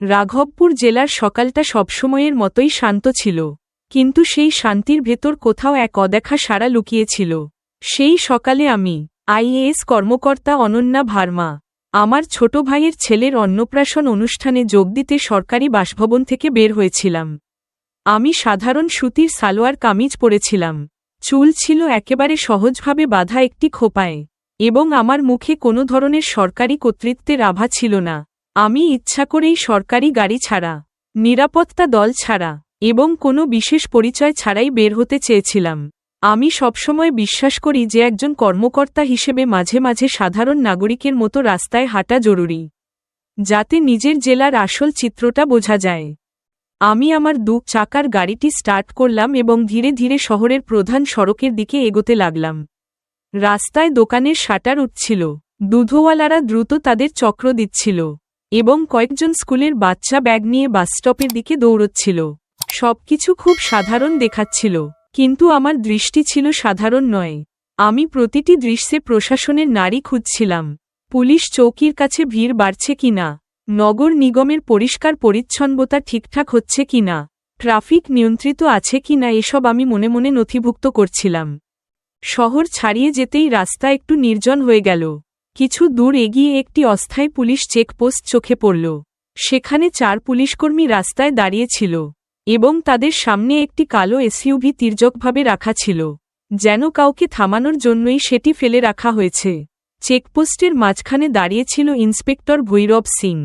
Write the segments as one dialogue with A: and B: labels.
A: রাঘবপুর জেলার সকালটা সবসময়ের মতোই শান্ত ছিল, কিন্তু সেই শান্তির ভেতর কোথাও এক অদেখা সারা লুকিয়েছিল। সেই সকালে আমি, আইএএস কর্মকর্তা অনন্যা ভার্মা, আমার ছোট ভাইয়ের ছেলের অন্নপ্রাশন অনুষ্ঠানে যোগ দিতে সরকারি বাসভবন থেকে বের হয়েছিলাম। আমি সাধারণ সুতির সালোয়ার কামিজ পরেছিলাম। চুল ছিল একেবারে সহজভাবে বাঁধা একটি খোপায়, এবং আমার মুখে কোনো ধরনের সরকারি কর্তৃত্বের আভা ছিল না। আমি ইচ্ছা করেই সরকারি গাড়ি ছাড়া, নিরাপত্তা দল ছাড়া এবং কোনো বিশেষ পরিচয় ছাড়াই বের হতে চেয়েছিলাম। আমি সবসময় বিশ্বাস করি যে একজন কর্মকর্তা হিসেবে মাঝে মাঝে সাধারণ নাগরিকের মতো রাস্তায় হাঁটা জরুরি, যাতে নিজের জেলার আসল চিত্রটা বোঝা যায়। আমি আমার দু চাকার গাড়িটি স্টার্ট করলাম এবং ধীরে ধীরে শহরের প্রধান সড়কের দিকে এগোতে লাগলাম। রাস্তায় দোকানের শাটার উঠছিল, দুধওয়ালারা দ্রুত তাদের চক্র দিচ্ছিল। এবং কয়েকজন স্কুলের বাচ্চা ব্যাগ নিয়ে বাসস্টপের দিকে দৌড়চ্ছিল। সবকিছু খুব সাধারণ দেখাচ্ছিল, কিন্তু আমার দৃষ্টি ছিল সাধারণ নয়। আমি প্রতিটি দৃশ্যে প্রশাসনের নারী খুঁজছিলাম, পুলিশ চৌকির কাছে ভিড় বাড়ছে কিনা নগর নিগমের পরিষ্কার পরিচ্ছন্নতা ঠিকঠাক হচ্ছে কিনা ট্রাফিক নিয়ন্ত্রিত আছে কিনা এসব আমি মনে মনে নথিভুক্ত করছিলাম। শহর ছাড়িয়ে যেতেই রাস্তা একটু নির্জন হয়ে গেল। কিছু দূর এগিয়ে একটি অস্থায়ী পুলিশ চেকপোস্ট চোখে পড়ল। সেখানে চার পুলিশকর্মী রাস্তায় দাঁড়িয়েছিল এবং তাদের সামনে একটি কালো এসইউভি তির্যকভাবে রাখা ছিল, যেন কাউকে থামানোর জন্যই সেটি ফেলে রাখা হয়েছে। চেকপোস্টের মাঝখানে দাঁড়িয়েছিল ইন্সপেক্টর ভৈরব সিং।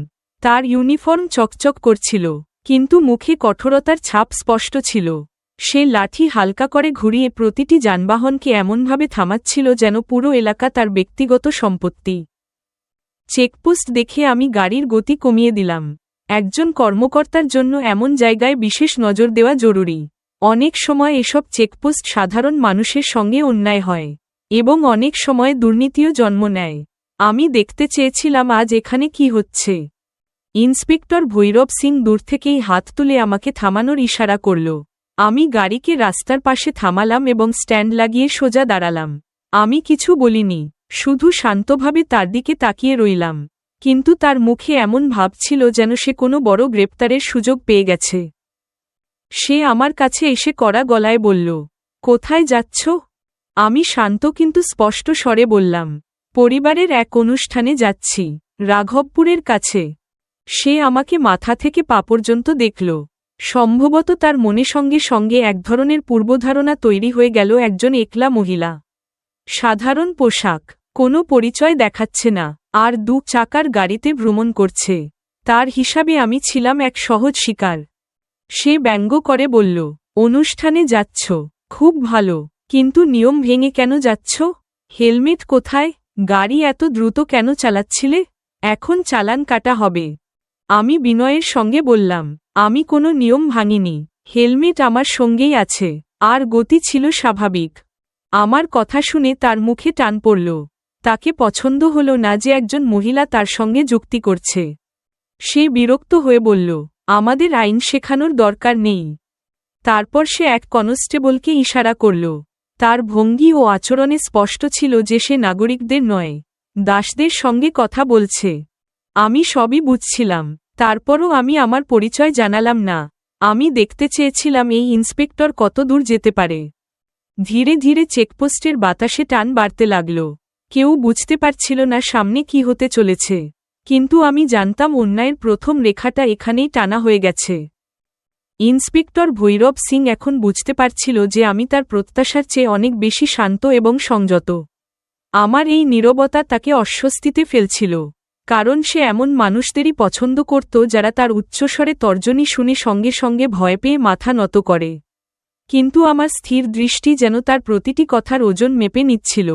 A: তার ইউনিফর্ম চকচক করছিল, কিন্তু মুখে কঠোরতার ছাপ স্পষ্ট ছিল। সে লাঠি হালকা করে ঘুরিয়ে প্রতিটি যানবাহনকে এমনভাবে থামাচ্ছিল যেন পুরো এলাকা তার ব্যক্তিগত সম্পত্তি। চেকপোস্ট দেখে আমি গাড়ির গতি কমিয়ে দিলাম। একজন কর্মকর্তার জন্য এমন জায়গায় বিশেষ নজর দেওয়া জরুরি। অনেক সময় এসব চেকপোস্ট সাধারণ মানুষের সঙ্গে অন্যায় হয় এবং অনেক সময় দুর্নীতিও জন্ম নেয়। আমি দেখতে চেয়েছিলাম আজ এখানে কি হচ্ছে। ইন্সপেক্টর ভৈরব সিং দূর থেকেই হাত তুলে আমাকে থামানোর ইশারা করল। আমি গাড়িকে রাস্তার পাশে থামালাম এবং স্ট্যান্ড লাগিয়ে সোজা দাঁড়ালাম। আমি কিছু বলিনি, শুধু শান্তভাবে তার দিকে তাকিয়ে রইলাম। কিন্তু তার মুখে এমন ভাব ছিল যেন সে কোনো বড় গ্রেপ্তারের সুযোগ পেয়ে গেছে। সে আমার কাছে এসে কড়া গলায় বলল, কোথায় যাচ্ছ? আমি শান্ত কিন্তু স্পষ্ট স্বরে বললাম, পরিবারের এক অনুষ্ঠানে যাচ্ছি, রাঘবপুরের কাছে। সে আমাকে মাথা থেকে পা পর্যন্ত দেখল। সম্ভবত তার মনে সঙ্গে সঙ্গে এক ধরনের পূর্বধারণা তৈরি হয়ে গেল একজন একলা মহিলা। সাধারণ পোশাক, কোনো পরিচয় দেখাচ্ছে না, আর দু চাকার গাড়িতে ভ্রমণ করছে। তার হিসাবে আমি ছিলাম এক সহজ শিকার। সে ব্যঙ্গ করে বলল, অনুষ্ঠানে যাচ্ছ, খুব ভালো, কিন্তু নিয়ম ভেঙে কেন যাচ্ছ? হেলমেট কোথায়? গাড়ি এত দ্রুত কেন চালাচ্ছিলে? এখন চালান কাটা হবে। আমি বিনয়ের সঙ্গে বললাম আমি কোনো নিয়ম ভাঙিনি। হেলমেট আমার সঙ্গেই আছে। আর গতি ছিল স্বাভাবিক। আমার কথা শুনে তার মুখে টান পড়ল। তাকে পছন্দ হল না যে একজন মহিলা তার সঙ্গে যুক্তি করছে। সে বিরক্ত হয়ে বলল, আমাদের আইন শেখানোর দরকার নেই। তারপর সে এক কনস্টেবলকে ইশারা করল। তার ভঙ্গি ও আচরণে স্পষ্ট ছিল যে সে নাগরিকদের নয়। দাসদের সঙ্গে কথা বলছে। আমি সবই বুঝছিলাম। তারপরও আমি আমার পরিচয় জানালাম না। আমি দেখতে চেয়েছিলাম এই ইন্সপেক্টর কত দূর যেতে পারে। ধীরে ধীরে চেকপোস্টের বাতাসে টান বাড়তে লাগল। কেউ বুঝতে পারছিল না সামনে কি হতে চলেছে। কিন্তু আমি জানতাম অন্যায়ের প্রথম রেখাটা এখানেই টানা হয়ে গেছে। ইন্সপেক্টর ভৈরব সিং এখন বুঝতে পারছিল যে আমি তার প্রত্যাশার চেয়ে অনেক বেশি শান্ত এবং সংযত। আমার এই নীরবতা তাকে অস্বস্তিতে ফেলছিল। কারণ সে এমন মানুষদেরই পছন্দ করত যারা তার উচ্চস্বরে তর্জনী শুনে সঙ্গে সঙ্গে ভয় পেয়ে মাথা নত করে। কিন্তু আমার স্থির দৃষ্টি যেন তার প্রতিটি কথার ওজন মেপে নিচ্ছিল।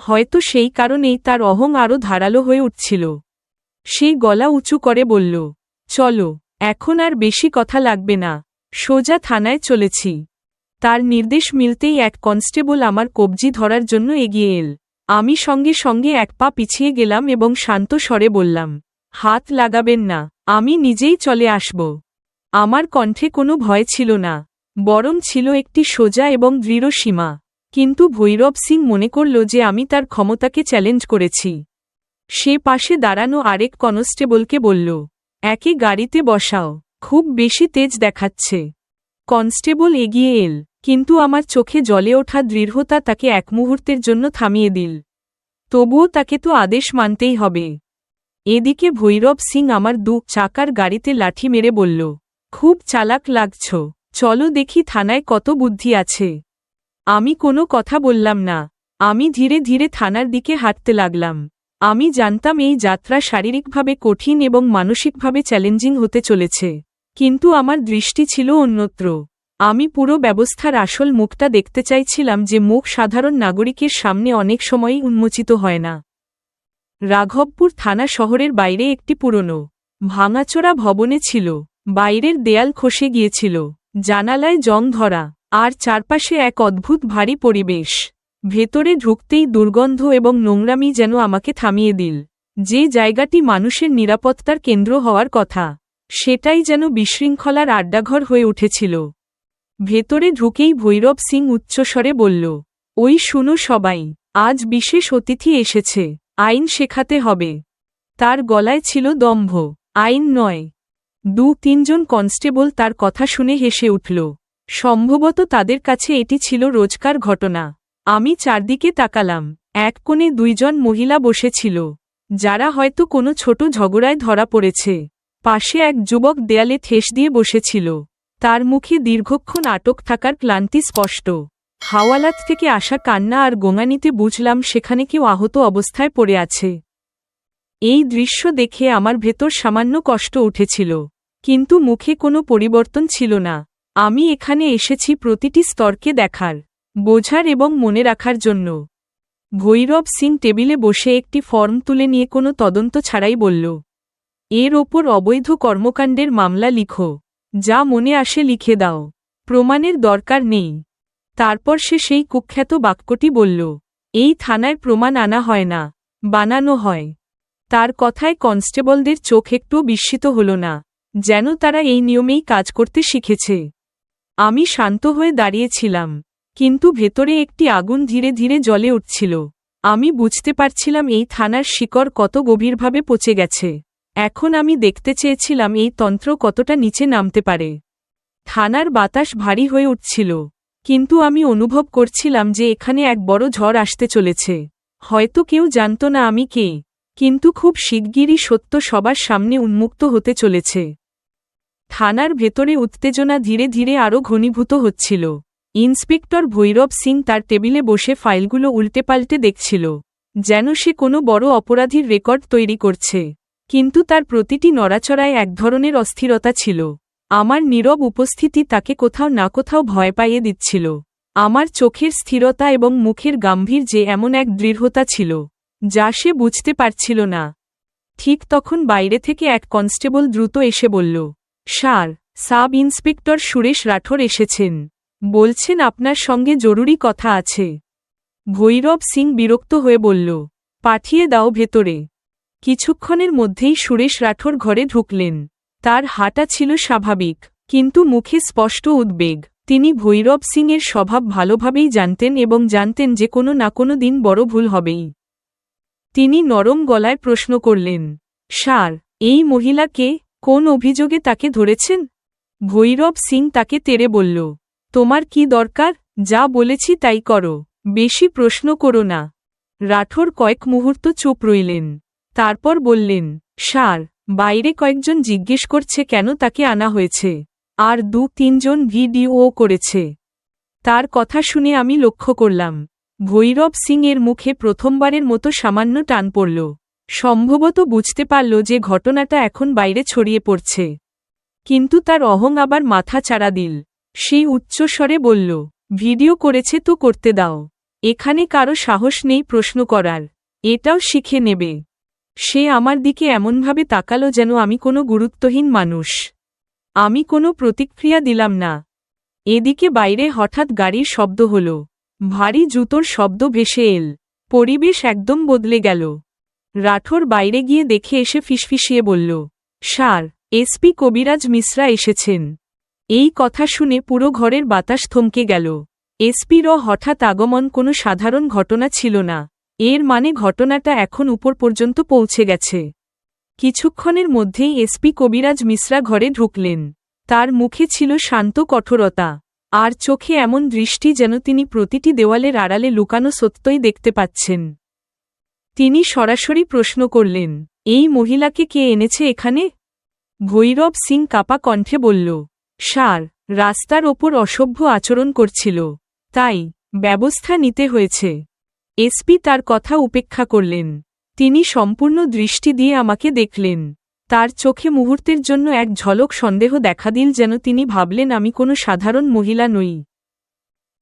A: হয়তো সেই কারণেই তার অহং আরও ধারালো হয়ে উঠছিল। সে গলা উঁচু করে বলল, চলো, এখন আর বেশি কথা লাগবে না। সোজা থানায় চলেছি তার নির্দেশ মিলতেই এক কনস্টেবল আমার কবজি ধরার জন্য এগিয়ে এল। আমি সঙ্গে সঙ্গে এক পা পিছিয়ে গেলাম এবং শান্ত স্বরে বললাম, হাত লাগাবেন না, আমি নিজেই চলে আসব। আমার কণ্ঠে কোনো ভয় ছিল না, বরং ছিল একটি সোজা এবং দৃঢ় সীমা। কিন্তু ভৈরব সিং মনে করল যে আমি তার ক্ষমতাকে চ্যালেঞ্জ করেছি। সে পাশে দাঁড়ানো আরেক কনস্টেবলকে বলল, একে গাড়িতে বসাও, খুব বেশি তেজ দেখাচ্ছে। কনস্টেবল এগিয়ে এল। কিন্তু আমার চোখে জলে ওঠা দৃঢ়তা তাকে এক মুহূর্তের জন্য থামিয়ে দিল। তবুও তাকে তো আদেশ মানতেই হবে। এদিকে ভৈরব সিং আমার দু চাকার গাড়িতে লাঠি মেরে বলল, খুব চালাক লাগছ, চলো দেখি থানায় কত বুদ্ধি আছে। আমি কোনো কথা বললাম না, আমি ধীরে ধীরে থানার দিকে হাঁটতে লাগলাম। আমি জানতাম এই যাত্রা শারীরিকভাবে কঠিন এবং মানসিকভাবে চ্যালেঞ্জিং হতে চলেছে। কিন্তু আমার দৃষ্টি ছিল অন্যত্র। আমি পুরো ব্যবস্থার আসল মুখটা দেখতে চাইছিলাম যে মুখ সাধারণ নাগরিকের সামনে অনেক সময়ই উন্মোচিত হয় না। রাঘবপুর থানা শহরের বাইরে একটি পুরনো, ভাঙাচোরা ভবনে ছিল, বাইরের দেয়াল খসে গিয়েছিল, জানালায় জং ধরা, আর চারপাশে এক অদ্ভুত ভারী পরিবেশ। ভেতরে ঢুকতেই দুর্গন্ধ এবং নোংরামি যেন আমাকে থামিয়ে দিল। যে জায়গাটি মানুষের নিরাপত্তার কেন্দ্র হওয়ার কথা, সেটাই যেন বিশৃঙ্খলার আড্ডাঘর হয়ে উঠেছিল। ভেতরে ঢুকেই ভৈরব সিং উচ্চস্বরে বলল, ওই শুনো সবাই, আজ বিশেষ অতিথি এসেছে, আইন শেখাতে হবে। তার গলায় ছিল দম্ভ, আইন নয়। দু তিনজন কনস্টেবল তার কথা শুনে হেসে উঠল, সম্ভবত তাদের কাছে এটি ছিল রোজকার ঘটনা। আমি চারদিকে তাকালাম, এক কোণে দুইজন মহিলা বসেছিল, যারা হয়তো কোনো ছোট ঝগড়ায় ধরা পড়েছে। পাশে এক যুবক দেয়ালে ঠেস দিয়ে বসেছিল। তার মুখে দীর্ঘক্ষণ আটক থাকার ক্লান্তি স্পষ্ট। হাওয়ালাত থেকে আসা কান্না আর গোঙানিতে বুঝলাম সেখানে কেউ আহত অবস্থায় পড়ে আছে। এই দৃশ্য দেখে আমার ভেতর সামান্য কষ্ট উঠেছিল। কিন্তু মুখে কোনো পরিবর্তন ছিল না। আমি এখানে এসেছি প্রতিটি স্তরকে দেখার, বোঝার এবং মনে রাখার জন্য। ভৈরব সিং টেবিলে বসে একটি ফর্ম তুলে নিয়ে কোনো তদন্ত ছাড়াই বলল, এর ওপর অবৈধ কর্মকাণ্ডের মামলা লিখো। যা মনে আসে লিখে দাও। প্রমাণের দরকার নেই। তারপর সে সেই কুখ্যাত বাক্যটি বলল, এই থানায় প্রমাণ আনা হয় না, বানানো হয়। তার কথায় কনস্টেবলদের চোখ একটু বিস্মিত হল না, যেন তারা এই নিয়মেই কাজ করতে শিখেছে। আমি শান্ত হয়ে দাঁড়িয়েছিলাম, কিন্তু ভেতরে একটি আগুন ধীরে ধীরে জলে উঠছিল। আমি বুঝতে পারছিলাম এই থানার শিকড় কত গভীরভাবে পচে গেছে। এখন আমি দেখতে চেয়েছিলাম এই তন্ত্র কতটা নিচে নামতে পারে। থানার বাতাস ভারী হয়ে উঠছিল, কিন্তু আমি অনুভব করছিলাম যে এখানে এক বড় ঝড় আসতে চলেছে। হয়তো কেউ জানত না আমি কে, কিন্তু খুব শিগগিরই সত্য সবার সামনে উন্মুক্ত হতে চলেছে। থানার ভেতরে উত্তেজনা ধীরে ধীরে আরও ঘনীভূত হচ্ছিল। ইন্সপেক্টর ভৈরব সিং তার টেবিলে বসে ফাইলগুলো উল্টেপাল্টে দেখছিল, যেন সে কোনো বড় অপরাধীর রেকর্ড তৈরি করছে। কিন্তু তার প্রতিটি নড়াচড়ায় এক ধরনের অস্থিরতা ছিল। আমার নীরব উপস্থিতি তাকে কোথাও না কোথাও ভয় পাইয়ে দিচ্ছিল। আমার চোখের স্থিরতা এবং মুখের গাম্ভীর যে এমন এক দৃঢ়তা ছিল, যা সে বুঝতে পারছিল না। ঠিক তখন বাইরে থেকে এক কনস্টেবল দ্রুত এসে বলল sir sub inspector Suresh Rathore এসেছেন। বলছেন আপনার সঙ্গে জরুরি কথা আছে। ভৈরব সিং বিরক্ত হয়ে বলল, পাঠিয়ে দাও ভেতরে। কিছুক্ষণের মধ্যেই সুরেশ রাঠোর ঘরে ঢুকলেন। তার হাঁটা ছিল স্বাভাবিক, কিন্তু মুখে স্পষ্ট উদ্বেগ। তিনি ভৈরব সিংয়ের স্বভাব ভালোভাবেই জানতেন এবং জানতেন যে কোনো না কোনো দিন বড় ভুল হবেই। তিনি নরম গলায় প্রশ্ন করলেন সার এই মহিলাকে কোন অভিযোগে তাকে ধরেছেন? ভৈরব সিং তাকে তেরে বলল, তোমার কি দরকার? যা বলেছি তাই করো, বেশি প্রশ্ন করো না। রাঠোর কয়েক মুহূর্ত চুপ রইলেন। তারপর বললেন, সার, বাইরে কয়েকজন জিজ্ঞেস করছে কেন তাকে আনা হয়েছে। আর দু তিনজন ভিডিও করেছে। তার কথা শুনে আমি লক্ষ্য করলাম, ভৈরব সিং এর মুখে প্রথমবারের মতো সামান্য টান পড়ল। সম্ভবত বুঝতে পারল যে ঘটনাটা এখন বাইরে ছড়িয়ে পড়ছে। কিন্তু তার অহং আবার মাথা চাড়া দিল। সেই উচ্চস্বরে বলল, ভিডিও করেছে তো করতে দাও। এখানে কারও সাহস নেই প্রশ্ন করার। এটাও শিখে নেবে। সে আমার দিকে এমনভাবে তাকালো যেন আমি কোনো গুরুত্বহীন মানুষ। আমি কোনো প্রতিক্রিয়া দিলাম না। এদিকে বাইরে হঠাৎ গাড়ির শব্দ হল। ভারী জুতোর শব্দ ভেসে এল। পরিবেশ একদম বদলে গেল। রাঠোর বাইরে গিয়ে দেখে এসে ফিসফিসিয়ে বলল সার এসপি কবিরাজ মিশ্রা এসেছেন। এই কথা শুনে পুরো ঘরের বাতাস থমকে গেল। এসপিরও হঠাৎ আগমন কোনো সাধারণ ঘটনা ছিল না। এর মানে ঘটনাটা এখন উপর পর্যন্ত পৌঁছে গেছে। কিছুক্ষণের মধ্যেই এসপি কবিরাজ মিশ্রা ঘরে ঢুকলেন। তার মুখে ছিল শান্ত কঠোরতা, আর চোখে এমন দৃষ্টি যেন তিনি প্রতিটি দেওয়ালের আড়ালে লুকানো সত্যই দেখতে পাচ্ছেন। তিনি সরাসরি প্রশ্ন করলেন, এই মহিলাকে কে এনেছে এখানে? ভৈরব সিং কাপা কণ্ঠে বলল সার রাস্তার ওপর অসভ্য আচরণ করছিল। তাই ব্যবস্থা নিতে হয়েছে। এসপি তার কথা উপেক্ষা করলেন। তিনি সম্পূর্ণ দৃষ্টি দিয়ে আমাকে দেখলেন। তার চোখে মুহূর্তের জন্য এক ঝলক সন্দেহ দেখা দিল যেন তিনি ভাবলেন, আমি কোনো সাধারণ মহিলা নই।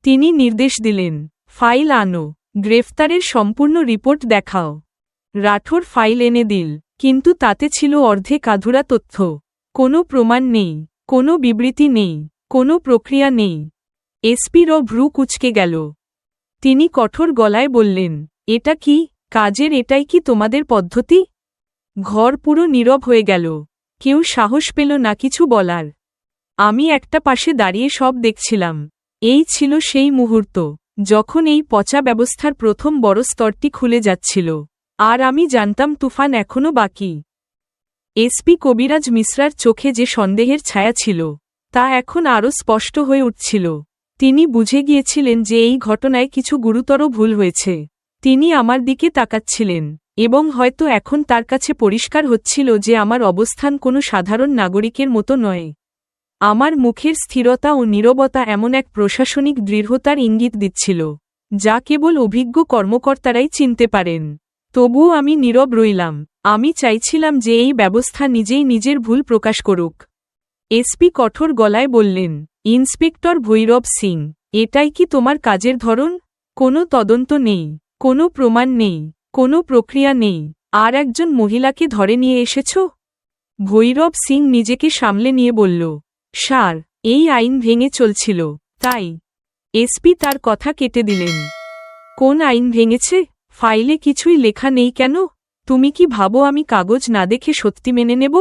A: তিনি নির্দেশ দিলেন, ফাইল আনো, গ্রেফতারের সম্পূর্ণ রিপোর্ট দেখাও। রাঠোর ফাইল এনে দিল, কিন্তু তাতে ছিল অর্ধেক আধুরা তথ্য। কোনো প্রমাণ নেই, কোনো বিবৃতি নেই, কোনো প্রক্রিয়া নেই। এসপির ভ্রু কুচকে গেল। তিনি কঠোর গলায় বললেন, এটা কি? কাজের এটাই কি তোমাদের পদ্ধতি? ঘর পুরো নীরব হয়ে গেল। কেউ সাহস পেল না কিছু বলার। আমি একটা পাশে দাঁড়িয়ে সব দেখছিলাম। এই ছিল সেই মুহূর্ত, যখন এই পচা ব্যবস্থার প্রথম বড় স্তরটি খুলে যাচ্ছিল। আর আমি জানতাম তুফান এখনও বাকি। এসপি কবিরাজ মিশ্রার চোখে যে সন্দেহের ছায়া ছিল, তা এখন আরও স্পষ্ট হয়ে উঠছিল। তিনি বুঝে গিয়েছিলেন যে এই ঘটনায় কিছু গুরুতর ভুল হয়েছে। তিনি আমার দিকে তাকাচ্ছিলেন, এবং হয়তো এখন তার কাছে পরিষ্কার হচ্ছিল যে আমার অবস্থান কোনো সাধারণ নাগরিকের মতো নয়। আমার মুখের স্থিরতা ও নীরবতা এমন এক প্রশাসনিক দৃঢ়তার ইঙ্গিত দিচ্ছিল, যা কেবল অভিজ্ঞ কর্মকর্তারাই চিনতে পারেন। তবুও আমি নীরব রইলাম। আমি চাইছিলাম যে এই ব্যবস্থা নিজেই নিজের ভুল প্রকাশ করুক। এসপি কঠোর গলায় বললেন, ইন্সপেক্টর ভৈরব সিং, এটাই কি তোমার কাজের ধরন? কোনো তদন্ত নেই, কোনো প্রমাণ নেই, কোনো প্রক্রিয়া নেই, আর একজন মহিলাকে ধরে নিয়ে এসেছ? ভৈরব সিং নিজেকে সামলে নিয়ে বলল সার এই আইন ভেঙে চলছিল, তাই। এসপি তার কথা কেটে দিলেন, কোন আইন ভেঙেছে? ফাইলে কিছুই লেখা নেই কেন? তুমি কি ভাবো আমি কাগজ না দেখে সত্যি মেনে নেব?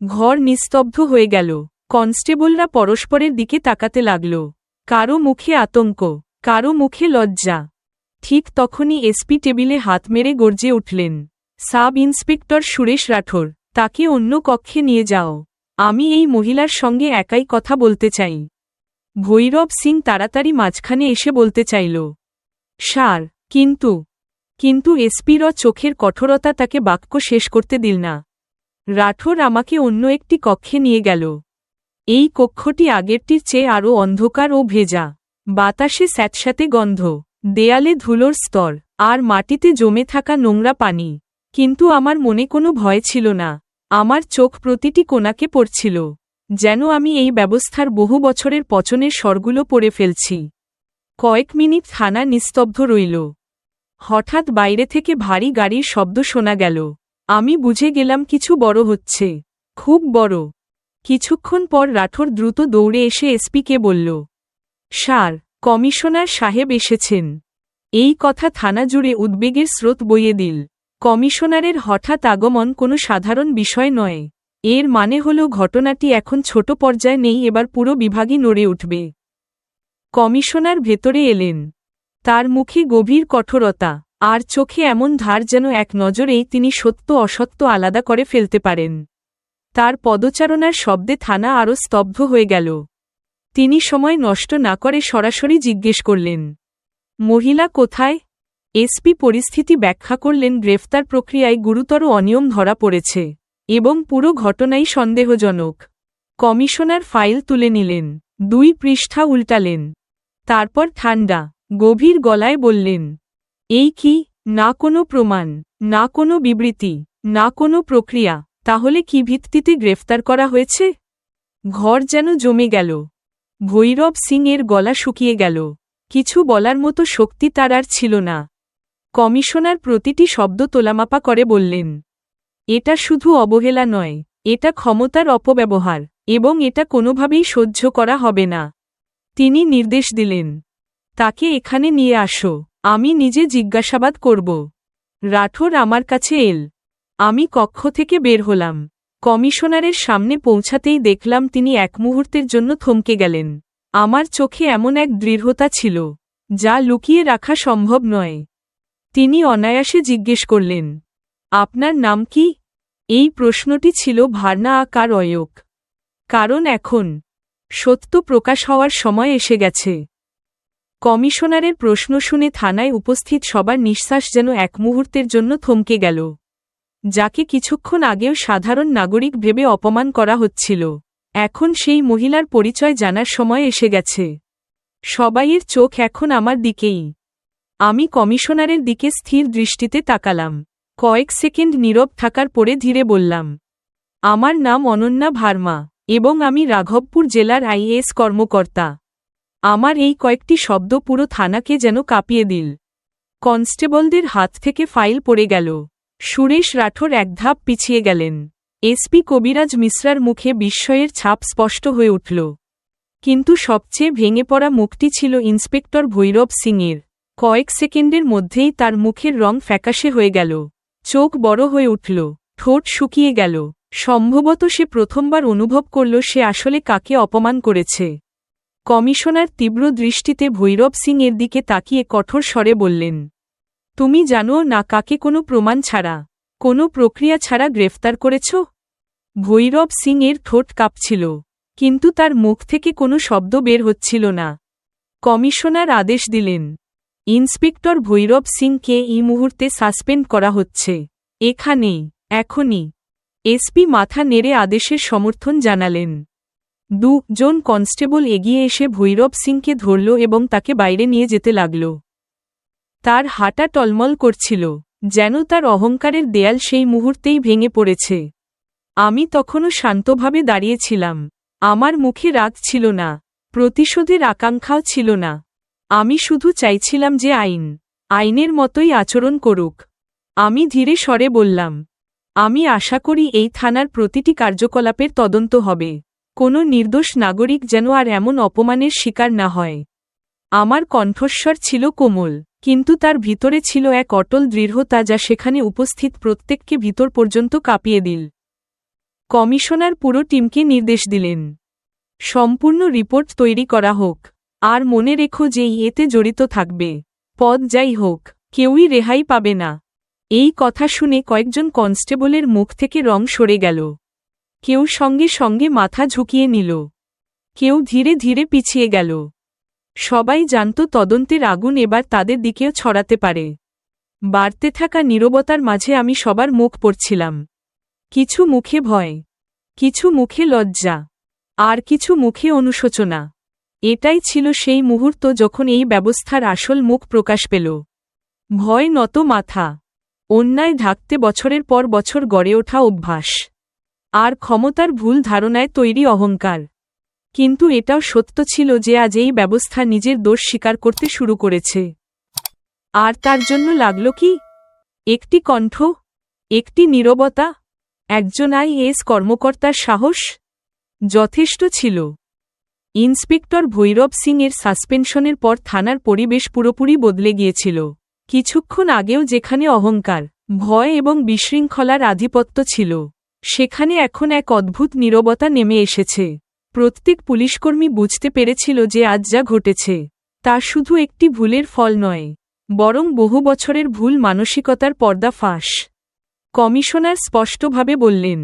A: ঘর নিস্তব্ধ হয়ে গেল। কনস্টেবলরা পরস্পরের দিকে তাকাতে লাগল। কারও মুখে আতঙ্ক, কারও মুখে লজ্জা। ঠিক তখনই এসপি টেবিলে হাত মেরে গর্জে উঠলেন। সাব ইন্সপেক্টর সুরেশ রাঠোর, তাকে অন্য কক্ষে নিয়ে যাও। আমি এই মহিলার সঙ্গে একাই কথা বলতে চাই। ভৈরব সিং তাড়াতাড়ি মাঝখানে এসে বলতে চাইল সার কিন্তু কিন্তু এসপির চোখের কঠোরতা তাকে বাক্য শেষ করতে দিল না। রাঠোর আমাকে অন্য একটি কক্ষে নিয়ে গেল। এই কক্ষটি আগেরটির চেয়ে আরও অন্ধকার ও ভেজা। বাতাসে স্যাঁতস্যাঁতে গন্ধ। দেয়ালে ধুলোর স্তর। আর মাটিতে জমে থাকা নোংরা পানি। কিন্তু আমার মনে কোনো ভয় ছিল না। আমার চোখ প্রতিটি কোনাকে পড়ছিল। যেন আমি এই ব্যবস্থার বহু বছরের পচনের স্বরগুলো পড়ে ফেলছি। কয়েক মিনিট থানা নিস্তব্ধ রইল। হঠাৎ বাইরে থেকে ভারী গাড়ির শব্দ শোনা গেল। আমি বুঝে গেলাম কিছু বড় হচ্ছে। খুব বড়। কিছুক্ষণ পর রাঠোর দ্রুত দৌড়ে এসে এসপিকে বলল সার কমিশনার সাহেব এসেছেন। এই কথা থানা জুড়ে উদ্বেগের স্রোত বইয়ে দিল। কমিশনারের হঠাৎ আগমন কোনো সাধারণ বিষয় নয়। এর মানে হল ঘটনাটি এখন ছোট পর্যায়ে নেই, এবার পুরো বিভাগই নড়ে উঠবে। কমিশনার ভেতরে এলেন। তার মুখে গভীর কঠোরতা। আর চোখে এমন ধার যেন এক নজরেই তিনি সত্য অসত্য আলাদা করে ফেলতে পারেন। তার পদচারণার শব্দে থানা আরও স্তব্ধ হয়ে গেল। তিনি সময় নষ্ট না করে সরাসরি জিজ্ঞেস করলেন, মহিলা কোথায়? এসপি পরিস্থিতি ব্যাখ্যা করলেন, গ্রেফতার প্রক্রিয়ায় গুরুতর অনিয়ম ধরা পড়েছে এবং পুরো ঘটনাই সন্দেহজনক। কমিশনার ফাইল তুলে নিলেন, দুই পৃষ্ঠা উল্টালেন। তারপর ঠান্ডা, গভীর গলায় বললেন এই কি? না কোনো প্রমাণ, না কোনো বিবৃতি, না কোনো প্রক্রিয়া, তাহলে কি ভিত্তিতে গ্রেফতার করা হয়েছে? ঘর যেন জমে গেল। ভৈরব সিং এর গলা শুকিয়ে গেল। কিছু বলার মতো শক্তি তার আর ছিল না। কমিশনার প্রতিটি শব্দ তোলামাপা করে বললেন, এটা শুধু অবহেলা নয়, এটা ক্ষমতার অপব্যবহার, এবং এটা কোনোভাবেই সহ্য করা হবে না। তিনি নির্দেশ দিলেন, তাকে এখানে নিয়ে আসো। আমি নিজে জিজ্ঞাসাবাদ করব। রাঠোর আমার কাছে এল। আমি কক্ষ থেকে বের হলাম। কমিশনারের সামনে পৌঁছাতেই দেখলাম তিনি এক মুহূর্তের জন্য থমকে গেলেন। আমার চোখে এমন এক দৃঢ়তা ছিল, যা লুকিয়ে রাখা সম্ভব নয়। তিনি অনায়াসে জিজ্ঞেস করলেন, আপনার নাম কি? এই প্রশ্নটি ছিল ভার্না আকার অয়ক। কারণ এখন সত্য প্রকাশ হওয়ার সময় এসে গেছে। কমিশনারের প্রশ্ন শুনে থানায় উপস্থিত সবার নিঃশ্বাস যেন এক মুহূর্তের জন্য থমকে গেল। যাকে কিছুক্ষণ আগেও সাধারণ নাগরিক ভেবে অপমান করা হচ্ছিল। এখন সেই মহিলার পরিচয় জানার সময় এসে গেছে। সবাইয়ের চোখ এখন আমার দিকেই। আমি কমিশনারের দিকে স্থির দৃষ্টিতে তাকালাম। কয়েক সেকেন্ড নীরব থাকার পরে ধীরে বললাম, আমার নাম অনন্যা ভার্মা এবং আমি রাঘবপুর জেলার আইএএস কর্মকর্তা। আমার এই কয়েকটি শব্দ পুরো থানাকে যেন কাঁপিয়ে দিল। কনস্টেবলদের হাত থেকে ফাইল পড়ে গেল। সুরেশ রাঠোর এক ধাপ পিছিয়ে গেলেন। এসপি কবিরাজ মিশ্রার মুখে বিস্ময়ের ছাপ স্পষ্ট হয়ে উঠল। কিন্তু সবচেয়ে ভেঙে পড়া মুখটি ছিল ইন্সপেক্টর ভৈরব সিংয়ের। কয়েক সেকেন্ডের মধ্যেই তার মুখের রং ফ্যাকাশে হয়ে গেল। চোখ বড় হয়ে উঠল। ঠোঁট শুকিয়ে গেল। সম্ভবত সে প্রথমবার অনুভব করল সে আসলে কাকে অপমান করেছে। কমিশনার তীব্র দৃষ্টিতে ভৈরব সিং এর দিকে তাকিয়ে কঠোর স্বরে বললেন, তুমি জানো না কাকে কোনো প্রমাণ ছাড়া, কোনো প্রক্রিয়া ছাড়া গ্রেফতার করেছ? ভৈরব সিং এর ঠোঁট কাঁপছিল, কিন্তু তার মুখ থেকে কোনো শব্দ বের হচ্ছিল না। কমিশনার আদেশ দিলেন, ইন্সপেক্টর ভৈরব সিংকে এই মুহূর্তে সাসপেন্ড করা হচ্ছে। এখানেই, এখনই। এসপি মাথা নেড়ে আদেশের সমর্থন জানালেন। দু জন কনস্টেবল এগিয়ে এসে ভৈরব সিংকে ধরল এবং তাকে বাইরে নিয়ে যেতে লাগল। তার হাঁটা টলমল করছিল, যেন তার অহংকারের দেয়াল সেই মুহূর্তেই ভেঙে পড়েছে। আমি তখনও শান্তভাবে দাঁড়িয়েছিলাম। আমার মুখে রাগ ছিল না, প্রতিশোধের আকাঙ্ক্ষাও ছিল না। আমি শুধু চাইছিলাম যে আইন, আইনের মতোই আচরণ করুক। আমি ধীরে স্বরে বললাম, আমি আশা করি এই থানার প্রতিটি কার্যকলাপের তদন্ত হবে। কোনো নির্দোষ নাগরিক যেন আর এমন অপমানের শিকার না হয়। আমার কণ্ঠস্বর ছিল কোমল, কিন্তু তার ভিতরে ছিল এক অটল দৃঢ়তা যা সেখানে উপস্থিত প্রত্যেককে ভিতর পর্যন্ত কাঁপিয়ে দিল। কমিশনার পুরো টিমকে নির্দেশ দিলেন। সম্পূর্ণ রিপোর্ট তৈরি করা হোক। আর মনে রেখো যে এতে জড়িত থাকবে। পদ যাই হোক, কেউই রেহাই পাবে না। এই কথা শুনে কয়েকজন কনস্টেবলের মুখ থেকে রং সরে গেল। কেউ সঙ্গে সঙ্গে মাথা ঝুঁকিয়ে নিল। কেউ ধীরে ধীরে পিছিয়ে গেল। সবাই জানত তদন্তের আগুন এবার তাদের দিকেও ছড়াতে পারে। বাড়তে থাকা নীরবতার মাঝে আমি সবার মুখ পড়ছিলাম। কিছু মুখে ভয়, কিছু মুখে লজ্জা, আর কিছু মুখে অনুশোচনা। এটাই ছিল সেই মুহূর্ত যখন এই ব্যবস্থার আসল মুখ প্রকাশ পেল। ভয় নত মাথা, অন্যায় ঢাকতে বছরের পর বছর গড়ে ওঠা অভ্যাস। আর ক্ষমতার ভুল ধারণায় তৈরি অহংকার। কিন্তু এটাও সত্য ছিল যে আজ এই ব্যবস্থা নিজের দোষ স্বীকার করতে শুরু করেছে। আর তার জন্য লাগল কি? একটি কণ্ঠ, একটি নীরবতা, একজন আইএস কর্মকর্তার সাহস? যথেষ্ট ছিল। ইন্সপেক্টর ভৈরব সিং এর সাসপেনশনের পর থানার পরিবেশ পুরোপুরি বদলে গিয়েছিল। কিছুক্ষণ আগেও যেখানে অহংকার, ভয় এবং বিশৃঙ্খলার আধিপত্য ছিল। সেখানে এখন এক অদ্ভুত নীরবতা নেমে এসেছে। প্রত্যেক পুলিশকর্মী বুঝতে পেরেছিল যে আজ যা ঘটেছে, তা শুধু একটি ভুলের ফল নয়, বরং বহু বছরের ভুল মানসিকতার পর্দা ফাঁস। কমিশনার স্পষ্টভাবে বললেন,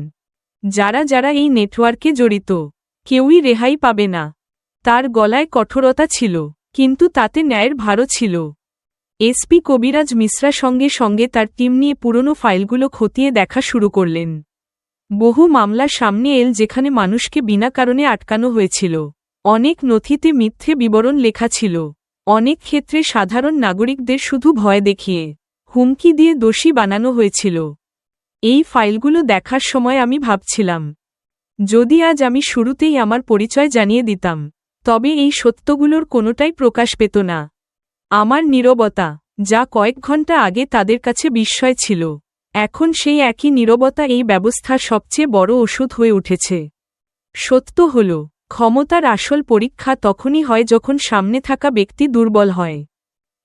A: যারা যারা এই নেটওয়ার্কে জড়িত, কেউই রেহাই পাবে না। তার গলায় কঠোরতা ছিল, কিন্তু তাতে ন্যায়ের ভারও ছিল। এসপি কবিরাজ মিশ্রা সঙ্গে সঙ্গে তার টিম নিয়ে পুরনো ফাইলগুলো খতিয়ে দেখা শুরু করলেন। বহু মামলা সামনে এল যেখানে মানুষকে বিনা কারণে আটকানো হয়েছিল। অনেক নথিতে মিথ্যে বিবরণ লেখা ছিল। অনেক ক্ষেত্রে সাধারণ নাগরিকদের শুধু ভয় দেখিয়ে, হুমকি দিয়ে দোষী বানানো হয়েছিল। এই ফাইলগুলো দেখার সময় আমি ভাবছিলাম, যদি আজ আমি শুরুতেই আমার পরিচয় জানিয়ে দিতাম, তবে এই সত্যগুলোর কোনোটাই প্রকাশ পেত না। আমার নীরবতা, যা কয়েক ঘণ্টা আগে তাদের কাছে বিস্ময় ছিল। এখন সেই একই নীরবতা এই ব্যবস্থার সবচেয়ে বড় ওষুধ হয়ে উঠেছে। সত্য হল, ক্ষমতার আসল পরীক্ষা তখনই হয় যখন সামনে থাকা ব্যক্তি দুর্বল হয়।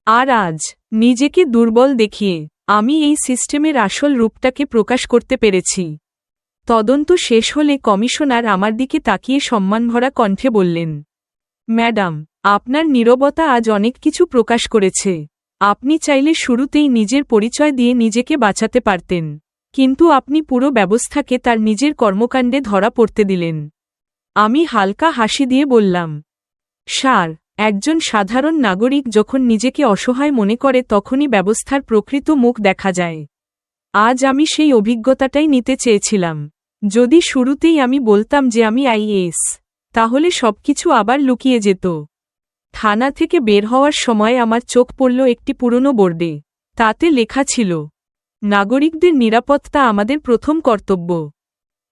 A: আর আজ, নিজেকে দুর্বল দেখিয়ে, আমি এই সিস্টেমের আসল রূপটাকে প্রকাশ করতে পেরেছি। তদন্ত শেষ হলে কমিশনার আমার দিকে তাকিয়ে সম্মানভরা কণ্ঠে বললেন, ম্যাডাম, আপনার নীরবতা আজ অনেক কিছু প্রকাশ করেছে। আপনি চাইলে শুরুতেই নিজের পরিচয় দিয়ে নিজেকে বাঁচাতে পারতেন। কিন্তু আপনি পুরো ব্যবস্থাকে তার নিজের কর্মকাণ্ডে ধরা পড়তে দিলেন। আমি হালকা হাসি দিয়ে বললাম সার একজন সাধারণ নাগরিক যখন নিজেকে অসহায় মনে করে তখনই ব্যবস্থার প্রকৃত মুখ দেখা যায়। আজ আমি সেই অভিজ্ঞতাটাই নিতে চেয়েছিলাম। যদি শুরুতেই আমি বলতাম যে আমি আইএস তাহলে সবকিছু আবার লুকিয়ে যেত। থানা থেকে বের হওয়ার সময় আমার চোখ পড়ল একটি পুরনো বোর্ডে। তাতে লেখা ছিল, নাগরিকদের নিরাপত্তা আমাদের প্রথম কর্তব্য।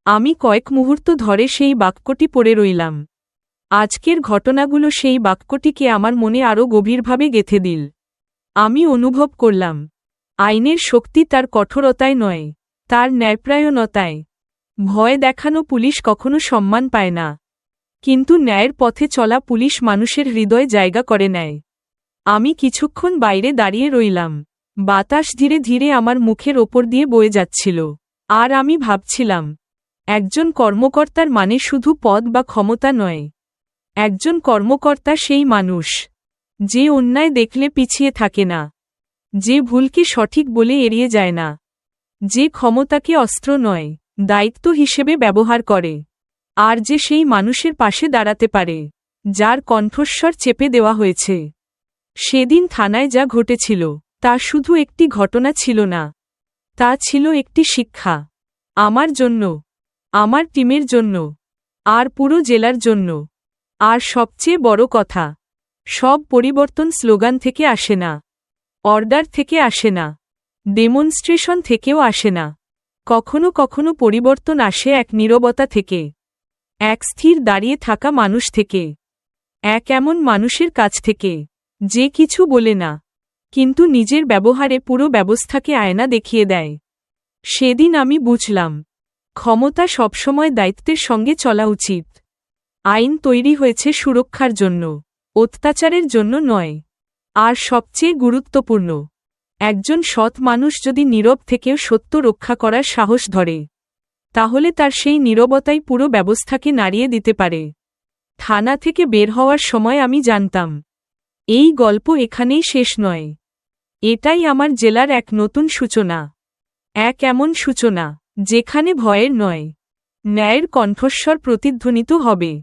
A: আমি কয়েক মুহূর্ত ধরে সেই বাক্যটি পড়ে রইলাম। আজকের ঘটনাগুলো সেই বাক্যটিকে আমার মনে আরও গভীরভাবে গেথে দিল। আমি অনুভব করলাম, আইনের শক্তি তার কঠোরতায় নয়, তার ন্যায়প্রায়ণতায়। ভয় দেখানো পুলিশ কখনো সম্মান পায় না। কিন্তু ন্যায়ের পথে চলা পুলিশ মানুষের হৃদয় জায়গা করে নেয়। আমি কিছুক্ষণ বাইরে দাঁড়িয়ে রইলাম। বাতাস ধীরে ধীরে আমার মুখের ওপর দিয়ে বয়ে যাচ্ছিল। আর আমি ভাবছিলাম, একজন কর্মকর্তার মানে শুধু পদ বা ক্ষমতা নয়। একজন কর্মকর্তা সেই মানুষ, যে অন্যায় দেখলে পিছিয়ে থাকে না, যে ভুলকে সঠিক বলে এড়িয়ে যায় না, যে ক্ষমতাকে অস্ত্র নয়, দায়িত্ব হিসেবে ব্যবহার করে। আর যে সেই মানুষের পাশে দাঁড়াতে পারে, যার কণ্ঠস্বর চেপে দেওয়া হয়েছে। সেদিন থানায় যা ঘটেছিল, তা শুধু একটি ঘটনা ছিল না, তা ছিল একটি শিক্ষা। আমার জন্য, আমার টিমের জন্য, আর পুরো জেলার জন্য। আর সবচেয়ে বড় কথা, সব পরিবর্তন স্লোগান থেকে আসে না, অর্ডার থেকে আসে না, ডেমনস্ট্রেশন থেকেও আসে না। কখনো কখনো পরিবর্তন আসে এক নীরবতা থেকে। এক স্থির দাঁড়িয়ে থাকা মানুষ থেকে, এক এমন মানুষের কাছ থেকে। যে কিছু বলে না, কিন্তু নিজের ব্যবহারে পুরো ব্যবস্থাকে আয়না দেখিয়ে দেয়। সেদিন আমি বুঝলাম, ক্ষমতা সবসময় দায়িত্বের সঙ্গে চলা উচিত। আইন তৈরি হয়েছে সুরক্ষার জন্য, অত্যাচারের জন্য নয়। আর সবচেয়ে গুরুত্বপূর্ণ, একজন সৎ মানুষ যদি নীরব থেকেও সত্য রক্ষা করার সাহস ধরে। তাহলে তার সেই নীরবতাই পুরো ব্যবস্থাকে নাড়িয়ে দিতে পারে। থানা থেকে বের হওয়ার সময় আমি জানতাম। এই গল্প এখানেই শেষ নয়। এটাই আমার জেলার এক নতুন সূচনা। এক এমন সূচনা, যেখানে ভয়ের নয়। ন্যায়ের কণ্ঠস্বর প্রতিধ্বনিত হবে।